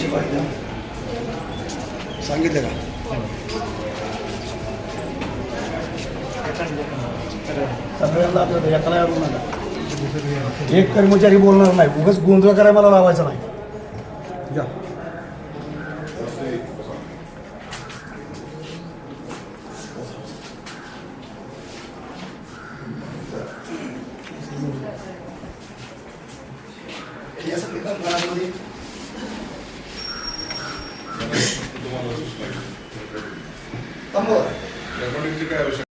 पैसे पाहिजे सांगितले का? सगळ्यांना एकाला नका. एक कर्मचारी बोलणार नाही. उगाच गोंधळ करायला मला लावायचा नाही. या रेकॉर्डिंगची काय आवश्यकता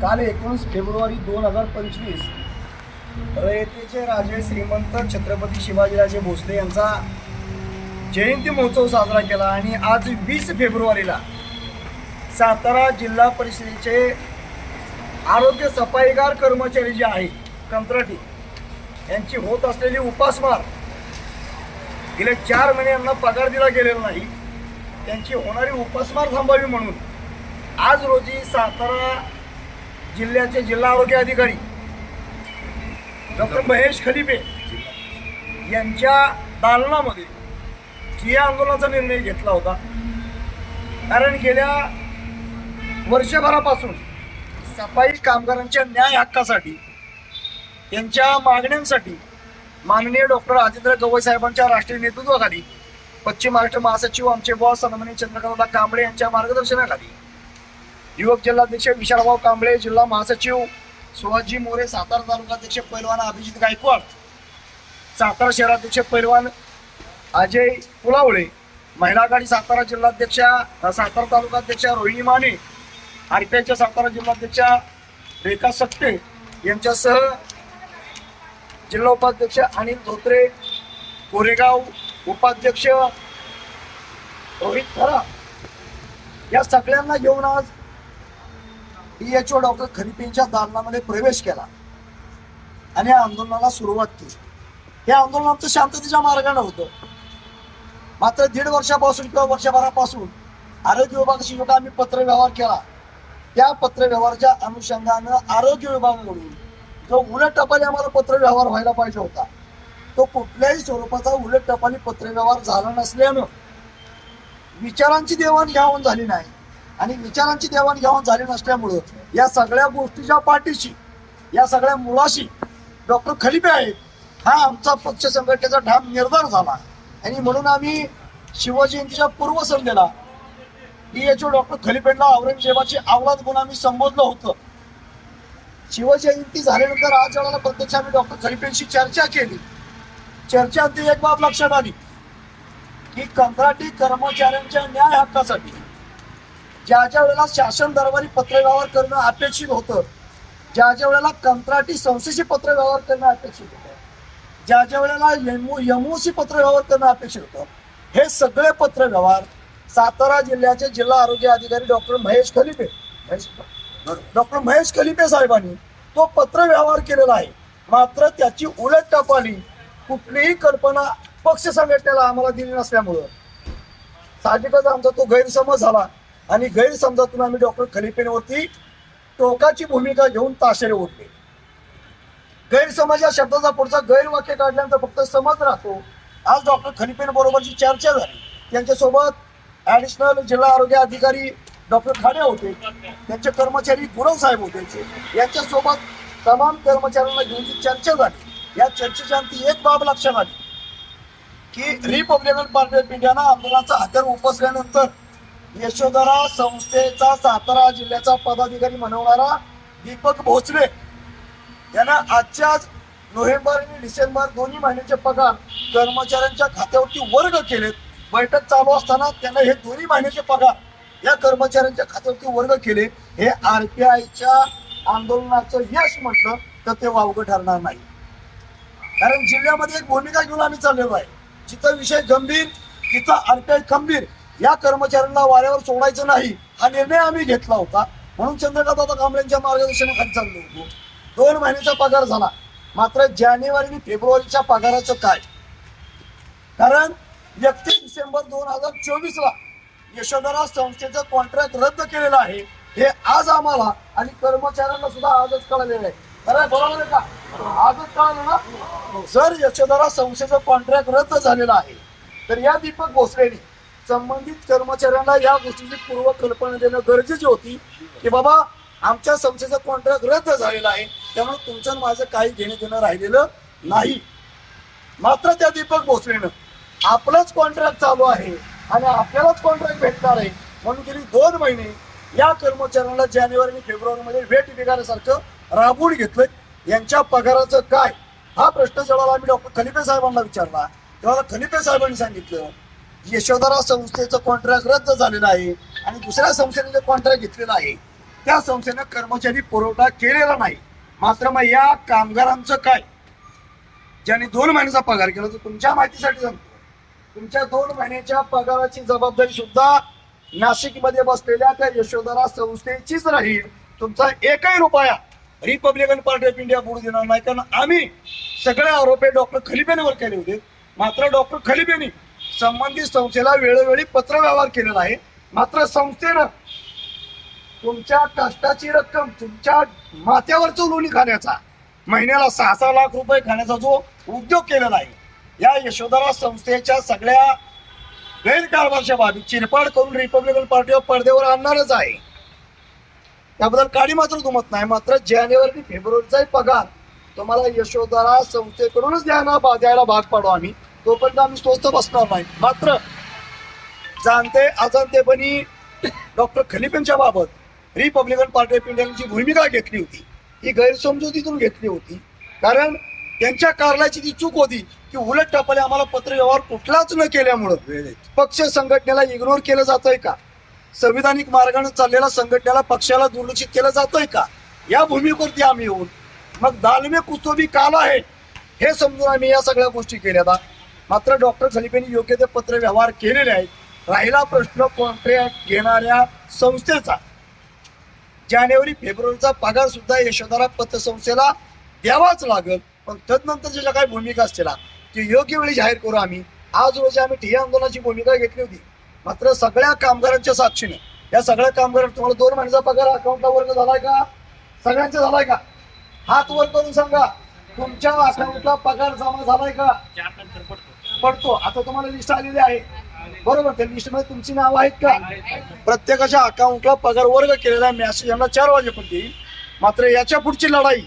काल एकोणीस फेब्रुवारी दोन हजार पंचवीस रयतेचे राजे श्रीमंत छत्रपती शिवाजीराजे भोसले यांचा जयंती महोत्सव साजरा केला आणि आज वीस फेब्रुवारीला सातारा जिल्हा परिषदेचे आरोग्य सफाईगार कर्मचारी जे आहे कंत्राटी यांची होत असलेली उपासमार गेले चार महिने यांना पगार दिला गेलेला नाही. त्यांची होणारी उपासमार थांबावी म्हणून आज रोजी सातारा जिल्ह्याचे जिल्हा आरोग्य अधिकारी डॉक्टर महेश खलिपे यांच्या दालनामध्ये ठिय्या आंदोलनाचा निर्णय घेतला होता. कारण गेल्या वर्षभरापासून सफाई कामगारांच्या न्याय हक्कासाठी त्यांच्या मागण्यांसाठी माननीय डॉक्टर राजेंद्र गवई साहेबांच्या राष्ट्रीय नेतृत्वाखाली पश्चिम महाराष्ट्र महासचिव आमचे बॉस सन्माननीय चंद्रकांतदा कांबळे यांच्या मार्गदर्शनाखाली युवक जिल्हाध्यक्ष विशालभाऊ कांबळे जिल्हा महासचिव सुहाजी मोरे सातारा तालुकाध्यक्ष पैलवान अभिजित गायकवाड सातारा शहराध्यक्ष पैलवान अजय पुलावळे महिला आघाडी सातारा जिल्हाध्यक्षा सातारा तालुकाध्यक्षा रोहिणी माने आरपीआयच्या सातारा जिल्हाध्यक्षा रेखा सट्टे यांच्यासह जिल्हा उपाध्यक्ष अनिल धोत्रे कोरेगाव उपाध्यक्ष रोहित खरा. या सगळ्यांना घेऊन आज डीएचओ डॉक्टर खलिपेंच्या दालनामध्ये प्रवेश केला आणि या आंदोलनाला सुरुवात केली. हे आंदोलन आमचं शांततेच्या मार्गाने होतं. मात्र दीड वर्षापासून किंवा वर्षभरापासून आरोग्य विभागाशी जेव्हा आम्ही पत्रव्यवहार केला त्या पत्रव्यवहाराच्या अनुषंगानं आरोग्य विभागाकडून जो उलट टपाली आम्हाला पत्रव्यवहार व्हायला पाहिजे होता तो कुठल्याही स्वरूपाचा उलट टपाली पत्रव्यवहार झाला नसल्यानं विचारांची देवाणघेवाण झाली नाही. आणि विचारांची देवाणघेवाण झाली नसल्यामुळं या सगळ्या गोष्टीच्या पाठीशी या सगळ्या मुळाशी डॉक्टर खलिपे आहेत हा आमचा पक्ष संघटनेचा ठाम निर्धार झाला. आणि म्हणून आम्ही शिवजयंतीच्या पूर्वसंध्येला ओ डॉक्टर खलिपेंना औरंगजेबाची आवलात म्हणून आम्ही संबोधलं होतं. शिवजयंती झाल्यानंतर आज वेळेला प्रत्यक्ष आम्ही डॉक्टर खलिपेंशी चर्चा केली. चर्चा एक बाब लक्षात आली की कंत्राटी कर्मचाऱ्यांच्या न्याय हक्कासाठी ज्या ज्या वेळेला शासन दरबारी पत्रव्यवहार करणं अपेक्षित होतं ज्या ज्या वेळेला कंत्राटी संस्थेशी पत्रव्यवहार करणं अपेक्षित होतं ज्या ज्या वेळेला यमू यमूशी पत्रव्यवहार करणं अपेक्षित होतं हे सगळे पत्रव्यवहार सातारा जिल्ह्याचे जिल्हा आरोग्य अधिकारी डॉक्टर महेश खलिपे डॉक्टर महेश खलिपे साहेबांनी तो पत्रव्यवहार केलेला आहे. मात्र त्याची उलट टपाली कुठलीही कल्पना पक्ष संघटनेला आम्हाला दिली नसल्यामुळं. साहजिकच आमचा तो गैरसमज झाला. आणि गैरसमजातून आम्ही डॉक्टर खलिपेंवरती टोकाची भूमिका घेऊन ताशेरे ओढले. गैरसमज या शब्दाचा पुढचा गैरवाक्य काढल्यानंतर फक्त समज राहतो. आज डॉक्टर खलिपेन बरोबरची चर्चा झाली. त्यांच्यासोबत ऍडिशनल जिल्हा आरोग्य अधिकारी डॉक्टर खाडे होते. त्यांचे कर्मचारी गुरव साहेब होते. यांच्यासोबत तमाम कर्मचाऱ्यांना घेऊन जी चर्चा झाली. या चर्चेच्या अंती एक बाब लक्षात आली. की रिपब्लिकन पार्टी ऑफ इंडियानं आंदोलनाचा हत्यार उपसल्यानंतर यशोधरा संस्थेचा सातारा जिल्ह्याचा पदाधिकारी म्हणवणारा दीपक भोसले यांना आजच्याच नोव्हेंबर आणि डिसेंबर दोन्ही महिन्याचे पगार कर्मचाऱ्यांच्या खात्यावरती वर्ग केलेत. बैठक चालू असताना त्यांना हे दोन्ही महिन्याचे पगार या कर्मचाऱ्यांच्या खात्यावरती वर्ग केले. हे आरपीआयच्या आंदोलनाचं यश म्हटलं तर ते वावगं ठरणार नाही. कारण जिल्ह्यामध्ये एक भूमिका घेऊन आम्ही चाललेलो आहे. जिथं विषय गंभीर तिथं आरपीआय खंबीर या कर्मचाऱ्यांना वाऱ्यावर सोडायचं नाही. हा निर्णय आम्ही घेतला होता. म्हणून चंद्रकांत कांबळेंच्या मार्गदर्शनाखाली चाललो होतो. दोन महिन्याचा पगार झाला. मात्र जानेवारी आणि फेब्रुवारीच्या पगाराचं काय? कारण एकतीस डिसेंबर दोन हजार चोवीस ला यशोधरा संस्थेचं कॉन्ट्रॅक्ट रद्द केलेलं आहे. हे आज आम्हाला आणि कर्मचाऱ्यांना सुद्धा आजच कळलेलं आहे. खरं बरोबर आहे का? आजच कळलं ना? जर यशोधरा संस्थेचं कॉन्ट्रॅक्ट रद्द झालेलं आहे तर या दीपक भोसलेनी संबंधित कर्मचाऱ्यांना या गोष्टीची पूर्व कल्पना देणं गरजेची होती की बाबा आमच्या संस्थेचा कॉन्ट्रॅक्ट रद्द झालेला आहे त्यामुळे तुमचं माझं काही घेणं देणं राहिलेलं नाही. मात्र त्या दीपक भोसलेनं आपलंच कॉन्ट्रॅक्ट चालू आहे आणि आपल्यालाच कॉन्ट्रॅक्ट भेटणार आहे. म्हणून गेली दोन महिने या कर्मचाऱ्यांना जानेवारी आणि फेब्रुवारीमध्ये वेट बिगाऱ्यासारखं राबवून घेतलं यांच्या पगाराचं काय? हा प्रश्न जेव्हा आम्ही डॉक्टर खलिपे साहेबांना विचारला. तेव्हा खलिपे साहेबांनी सांगितलं यशोधरा संस्थेचं कॉन्ट्रॅक्ट रद्द झालेलं आहे आणि दुसऱ्या संस्थेने जे कॉन्ट्रॅक्ट घेतलेलं आहे त्या संस्थेनं कर्मचारी पुरवठा केलेला नाही. मात्र मग या कामगारांचं काय? ज्यांनी दोन महिन्याचा पगार केला तो तुमच्या माहितीसाठी सांगतो. तुमच्या दोन महिन्याच्या पगाराची जबाबदारी सुद्धा नाशिकमध्ये बसलेल्या त्या यशोधरा संस्थेचीच राहील. तुमचा एकही रुपया रिपब्लिकन पार्टी ऑफ इंडिया बुडू देणार नाही. कारण आम्ही सगळे आरोपे डॉक्टर खलिपेंवर केले होते. मात्र डॉक्टर खलिपेंनी संबंधित संस्थेला वेळोवेळी पत्र व्यवहार केलेला आहे. मात्र संस्थेनं तुमच्या कष्टाची रक्कम तुमच्या माथ्यावर लोणी खाण्याचा महिन्याला सहा सहा लाख रुपये खाण्याचा जो उद्योग केलेला आहे या यशोधरा संस्थेच्या सगळ्या गैरकारभारच्या बाबी चिरपाड करून रिपब्लिकन पार्टी ऑफ पडद्यावर आणणारच आहे. त्याबद्दल काळी मात्र दुमत नाही. मात्र जानेवारी फेब्रुवारीचाही पगार तुम्हाला यशोधरा संस्थेकडूनच द्यायला द्यायला भाग पाडू आम्ही. तोपर्यंत आम्ही स्वस्त बसणार नाही. मात्र जाणते अजाणतेपणी डॉक्टर खलिपेंच्या बाबत रिपब्लिकन पार्टी ऑफ इंडियाने जी भूमिका घेतली होती ही गैरसमजुतीतून घेतली होती. कारण त्यांच्या कारणाची ती चूक होती की उलट टपाले आम्हाला पत्रव्यवहार कुठलाच न केल्यामुळं पक्ष संघटनेला इग्नोर केलं जातंय का? संविधानिक मार्गाने चाललेल्या संघटनेला पक्षाला दुर्लक्षित केलं जातंय का? या भूमिकेवरती आम्ही येऊन मग दालमे कुस्तोबी काल आहे हे समजून आम्ही या सगळ्या गोष्टी केल्या मात्र डॉक्टर खलिपेंनी योग्य ते पत्र व्यवहार केलेले आहेत. राहिला प्रश्न कॉन्ट्रॅक्ट घेणाऱ्या संस्थेचा. जानेवारी फेब्रुवारीचा पगार सुद्धा यशोधरा पतसंस्थेला द्यावाच लागल. पण तदनंतरच्या ज्या काही भूमिका असतील ती योग्य वेळी जाहीर करू आम्ही. आज रोजी आम्ही ठिय्या आंदोलनाची भूमिका घेतली होती. मात्र सगळ्या कामगारांच्या साक्षीने या सगळ्या कामगारांना तुम्हाला दोन महिन्याचा पगार अकाउंटला वर्ग झालाय का? सगळ्यांचा झालाय का? हात वर करून सांगा. तुमच्या अकाउंटला पगार जमा झालाय का? पडतो. आता तुम्हाला लिस्ट आलेली आहे. बरोबर त्या लिस्टमध्ये तुमची नाव आहेत का? प्रत्येकाच्या अकाउंटला पगार वर्ग केलेला मेसेज यांना चार वाजेपर्यंत येईल. मात्र याच्या पुढची लढाई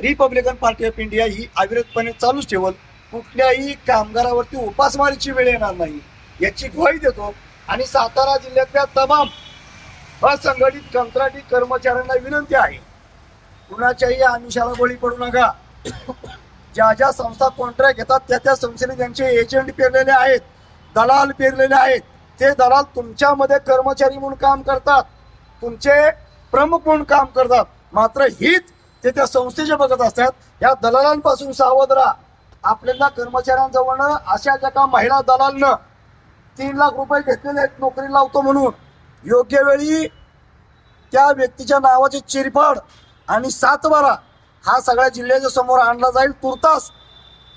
रिपब्लिकन पार्टी ऑफ इंडिया ही अविरतपणे चालूच ठेवल. कुठल्याही कामगारावरती उपासमारीची वेळ येणार नाही. याची ग्वाही देतो. आणि सातारा जिल्ह्यातल्या तमाम असंघटित कंत्राटी कर्मचाऱ्यांना विनंती आहे. कुणाच्याही आमिषाला बळी पडू नका. ज्या ज्या संस्था कॉन्ट्रॅक्ट घेतात त्या त्या संस्थेने त्यांचे एजंट पेरलेले आहेत दलाल पेरलेले आहेत ते दलाल तुमच्यामध्ये कर्मचारी म्हणून काम करतात तुमचे प्रमुख म्हणून काम करतात. मात्र हीच ते त्या संस्थेचे बघत असतात. या दलालांपासून सावध राहा. आपल्याला कर्मचाऱ्यांजवळनं अशा ज्या का महिला दलालनं तीन लाख रुपये घेतलेले आहेत नोकरी लावतो म्हणून. योग्य वेळी त्या व्यक्तीच्या नावाची चिरफाड आणि सातबारा हा सगळ्या जिल्ह्याच्या समोर आणला जाईल तुर्तास.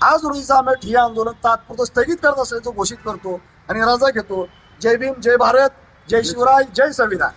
आज रोजीचं आम्ही ठिय्या आंदोलन तात्पुरतं स्थगित करत असल्याचं घोषित करतो आणि रजा घेतो. जय भीम जय भारत जय शिवराय जय संविधान.